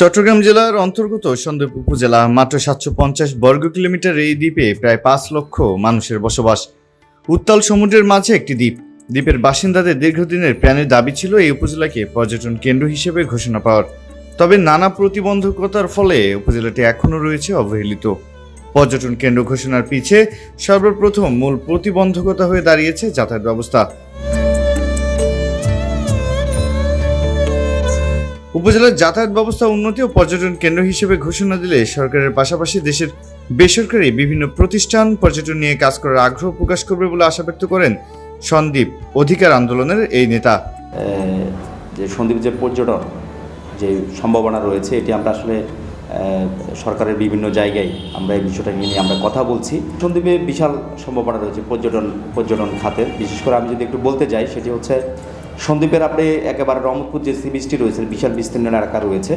চট্টগ্রাম জেলার অন্তর্গত সন্দ্বীপ উপজেলা মাত্র সাতশো পঞ্চাশ বর্গ কিলোমিটার এই দ্বীপে প্রায় পাঁচ লক্ষ মানুষের বসবাস। উত্তাল সমুদ্রের মাঝে একটি দ্বীপ। দ্বীপের বাসিন্দাদের দীর্ঘদিনের প্রাণের দাবি ছিল এই উপজেলাকে পর্যটন কেন্দ্র হিসেবে ঘোষণা পাওয়ার। তবে নানা প্রতিবন্ধকতার ফলে উপজেলাটি এখনও রয়েছে অবহেলিত। পর্যটন কেন্দ্র ঘোষণার পিছে সর্বপ্রথম মূল প্রতিবন্ধকতা হয়ে দাঁড়িয়েছে যাতায়াত ব্যবস্থা। উপজেলার যাতায়াত ব্যবস্থা উন্নতি ও পর্যটন কেন্দ্র হিসেবে ঘোষণা দিলে সরকারের পাশাপাশি দেশের বেসরকারি বিভিন্ন প্রতিষ্ঠান পর্যটন নিয়ে কাজ করার আগ্রহ প্রকাশ করবে বলে আশা ব্যক্ত করেন সন্দীপ অধিকার আন্দোলনের এই নেতা। যে সন্দ্বীপ যে পর্যটন যে সম্ভাবনা রয়েছে, এটি আমরা আসলে সরকারের বিভিন্ন জায়গায় আমরা এই বিষয়টা নিয়ে আমরা কথা বলছি। সন্দ্বীপে বিশাল সম্ভাবনা রয়েছে পর্যটন পর্যটন খাতের বিশেষ করে আমি যদি একটু বলতে যাই, সেটি হচ্ছে সন্দ্বীপের আপনি একেবারে রহমতপুর যে সি বিচটি রয়েছে, বিশাল বিস্তীর্ণ এলাকা রয়েছে,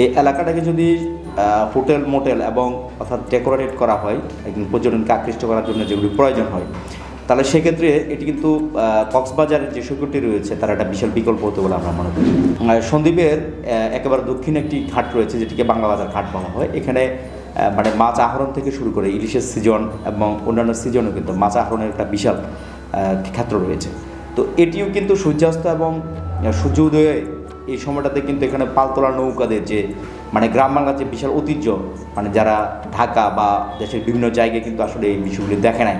এই এলাকাটাকে যদি হোটেল, মোটেল এবং অর্থাৎ ডেকোরেট করা হয় একদিন পর্যটনকে আকৃষ্ট করার জন্য যেগুলি প্রয়োজন হয়, তাহলে সেক্ষেত্রে এটি কিন্তু কক্সবাজারের যে সৈকতটি রয়েছে, তার একটা বিশাল বিকল্প হতে বলে আমরা মনে করি। সন্দ্বীপের একেবারে দক্ষিণে একটি ঘাট রয়েছে, যেটিকে বাংলা বাজার ঘাট বলা হয়। এখানে মানে মাছ আহরণ থেকে শুরু করে ইলিশের সিজন এবং অন্যান্য সিজনও কিন্তু মাছ আহরণের একটা বিশাল ক্ষেত্র রয়েছে। তো এটিও কিন্তু সূর্যাস্ত এবং সূর্য উদয়ে এই সময়টাতে কিন্তু এখানে পালতোলা নৌকাদের যে মানে গ্রাম বাংলার যে বিশাল ঐতিহ্য মানে যারা ঢাকা বা দেশের বিভিন্ন জায়গায় কিন্তু আসলে এই বিষয়গুলি দেখে নাই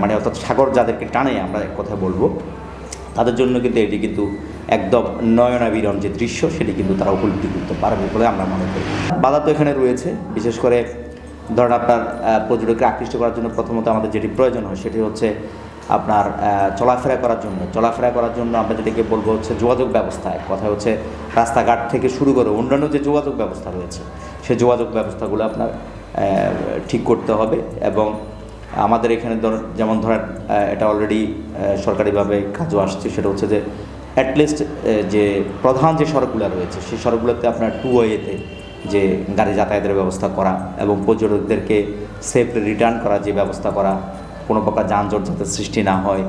মানে অর্থাৎ সাগর যাদেরকে টানে আমরা এক কথা বলব, তাদের জন্য কিন্তু এটি কিন্তু একদম নয়নাবিরম যে দৃশ্য, সেটি কিন্তু তারা উপলব্ধি করতে পারবে বলে আমরা মনে করি। বাধা তো এখানে রয়েছে, বিশেষ করে ধরেন আপনার পর্যটককে আকৃষ্ট করার জন্য প্রথমত আমাদের যেটি প্রয়োজন হয়, সেটি হচ্ছে আপনার চলাফেরা করার জন্য। চলাফেরা করার জন্য আমরা যেটাকে বলব হচ্ছে যোগাযোগ ব্যবস্থা। এক কথা হচ্ছে রাস্তাঘাট থেকে শুরু করে অন্যান্য যে যোগাযোগ ব্যবস্থা রয়েছে, সে যোগাযোগ ব্যবস্থাগুলো আপনার ঠিক করতে হবে এবং আমাদের এখানে ধর, যেমন ধরেন এটা অলরেডি সরকারিভাবে কাজও আসছে। সেটা হচ্ছে যে অ্যাটলিস্ট যে প্রধান যে সড়কগুলো রয়েছে, সেই সড়কগুলোতে আপনার টু ওয়েতে যে গাড়ি যাতায়াতের ব্যবস্থা করা এবং পর্যটকদেরকে সেফলি রিটার্ন করার যে ব্যবস্থা করা কোনো প্রকার যানজট যাতে সৃষ্টি না হয়,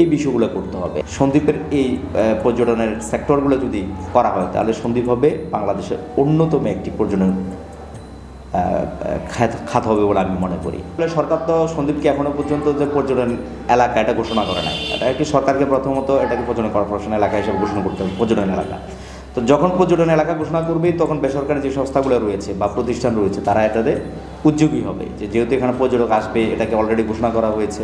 এই বিষয়গুলো করতে হবে। সন্দ্বীপের এই পর্যটনের সেক্টরগুলো যদি করা হয়, তাহলে সন্দ্বীপ হবে বাংলাদেশের অন্যতম একটি পর্যটন খাত হবে বলে আমি মনে করি। সরকার তো সন্দীপকে এখনও পর্যন্ত যে পর্যটন এলাকা, এটা ঘোষণা করে নাই। এটা কি সরকারকে প্রথমত এটাকে পর্যটন কর্পোরেশন এলাকা হিসেবে ঘোষণা করতে হবে, পর্যটন এলাকা। তো যখন পর্যটন এলাকা ঘোষণা করবে, তখন বেসরকারি যে সংস্থাগুলো রয়েছে বা প্রতিষ্ঠান রয়েছে, তারা এটাতে উদ্যোগী হবে যে যেহেতু এখানে পর্যটক আসবে, এটাকে অলরেডি ঘোষণা করা হয়েছে,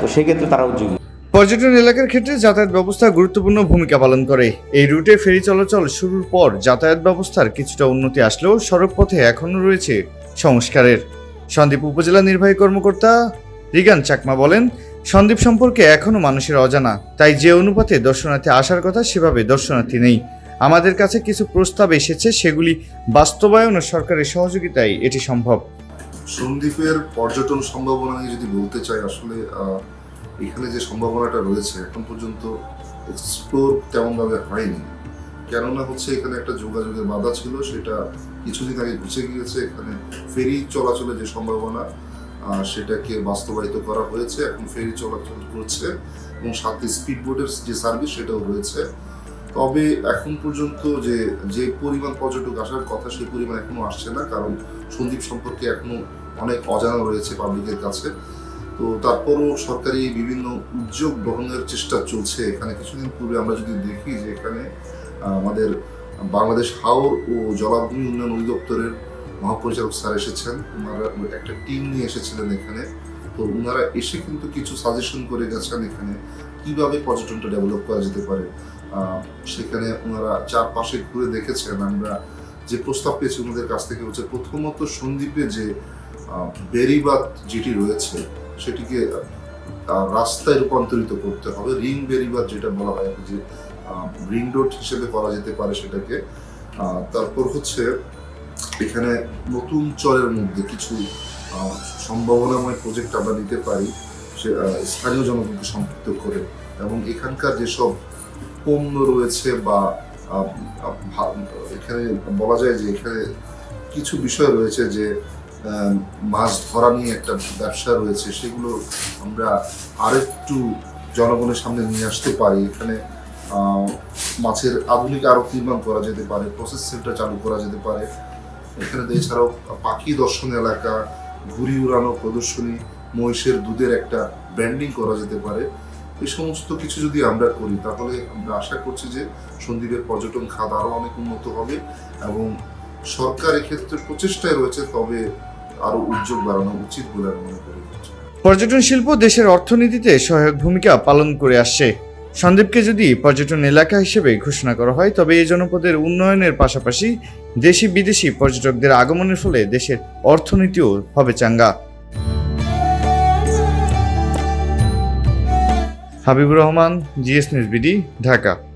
তো সেক্ষেত্রে তারা উদ্যোগী। পর্যটন এলাকার ক্ষেত্রে যাতায়াত ব্যবস্থা গুরুত্বপূর্ণ ভূমিকা পালন করে। এই রুটে ফেরি চলাচল শুরুর পর যাতায়াত ব্যবস্থার কিছুটা উন্নতি আসলেও সড়ক পথে এখনও রয়েছে সংস্কারের। সন্দ্বীপ উপজেলা নির্বাহী কর্মকর্তা রিগান চাকমা বলেন সন্দ্বীপ সম্পর্কে এখনও মানুষের অজানা, তাই যে অনুপাতে দর্শনার্থী আসার কথা সেভাবে দর্শনার্থী নেই। আমাদের কাছে কিছু প্রস্তাব এসেছে, সেগুলি বাস্তবায়ন ও সরকারের সহযোগিতায় এটি সম্ভব। সন্দ্বীপের পর্যটন সম্ভাবনা নিয়ে যদি বলতে চাই, আসলে এখানে যে সম্ভাবনাটা রয়েছে, এখন পর্যন্ত এক্সপ্লোর তেমনভাবে হয়নি। কেননা হচ্ছে, এখানে একটা যোগাযোগের বাধা ছিল, সেটা কিছুদিন আগে ঘুচে গিয়েছে, এখানে ফেরি চলাচলের যে সম্ভাবনা সেটাকে বাস্তবায়িত করা হয়েছে, এখন ফেরি চলাচল করছে, এবং সাথে স্পিড বোটের যে সার্ভিস সেটাও রয়েছে। তবে এখন পর্যন্ত যে যে পরিমাণ পর্যটক আসার কথা সেই পরিমাণ এখনও আসছে না, কারণ সন্দ্বীপ সম্পর্কে এখনও অনেক অজানা রয়েছে পাবলিকের কাছে। তো তারপরও সরকারি বিভিন্ন উদ্যোগ গ্রহণের চেষ্টা চলছে। এখানে কিছুদিন পূর্বে আমরা যদি দেখি যে এখানে আমাদের বাংলাদেশ হাওর ও জলাভূমি উন্নয়ন অধিদপ্তরের মহাপরিচালক স্যার এসেছেন। ওনারা একটা টিম নিয়ে এসেছিলেন এখানে। তো ওনারা এসে কিন্তু কিছু সাজেশন করে গেছেন এখানে, কীভাবে পর্যটনটা ডেভেলপ করা যেতে পারে। সেখানে ওনারা চারপাশে ঘুরে দেখেছেন। আমরা যে প্রস্তাব পেয়েছি ওনাদের কাছ থেকে হচ্ছে প্রথমত সন্দ্বীপে যে বেরিবাদ যেটি রয়েছে, সেটিকে রাস্তায় রূপান্তরিত করতে হবে। রিং বেরিবাদ যেটা বলা হয়, যে রিং রোড হিসেবে করা যেতে পারে সেটাকে। তারপর হচ্ছে এখানে নতুন চরের মধ্যে কিছু সম্ভাবনাময় প্রজেক্ট আমরা নিতে পারি, সে স্থানীয় জনগণকে সম্পৃক্ত করে। এবং এখানকার যেসব পণ্য রয়েছে বা এখানে বলা যায় যে এখানে কিছু বিষয় রয়েছে যে মাছ ধরা নিয়ে একটা ব্যবসা রয়েছে, সেগুলো আমরা আরেকটু জনগণের সামনে নিয়ে আসতে পারি। এখানে মাছের আধুনিক আড়ত নির্মাণ করা যেতে পারে প্রসেস সেন্টার চালু করা যেতে পারে। এখানে এছাড়াও পাখি দর্শন এলাকা ঘুড়ি উড়ানো, প্রদর্শনী, মহিষের দুধের একটা ব্র্যান্ডিং করা যেতে পারে। এই সমস্ত কিছু যদি আমরা করি, তাহলে আমরা আশা করছি যে সন্দ্বীপের পর্যটন খাত আরও অনেক উন্নত হবে এবং সরকার এক্ষেত্রে প্রচেষ্টায় রয়েছে, তবে আরও উদ্যোগ বাড়ানো উচিত বলে আমি মনে করি। পর্যটন শিল্প দেশের অর্থনীতিতে সহায়ক ভূমিকা পালন করে আসছে। সন্দ্বীপকে যদি পর্যটন এলাকা হিসেবে ঘোষণা করা হয়, তবে এই জনপদের উন্নয়নের পাশাপাশি দেশি বিদেশি পর্যটকদের আগমনের ফলে দেশের অর্থনীতিও হবে চাঙ্গা। Habibur Rahman, GS news BD, Dhaka.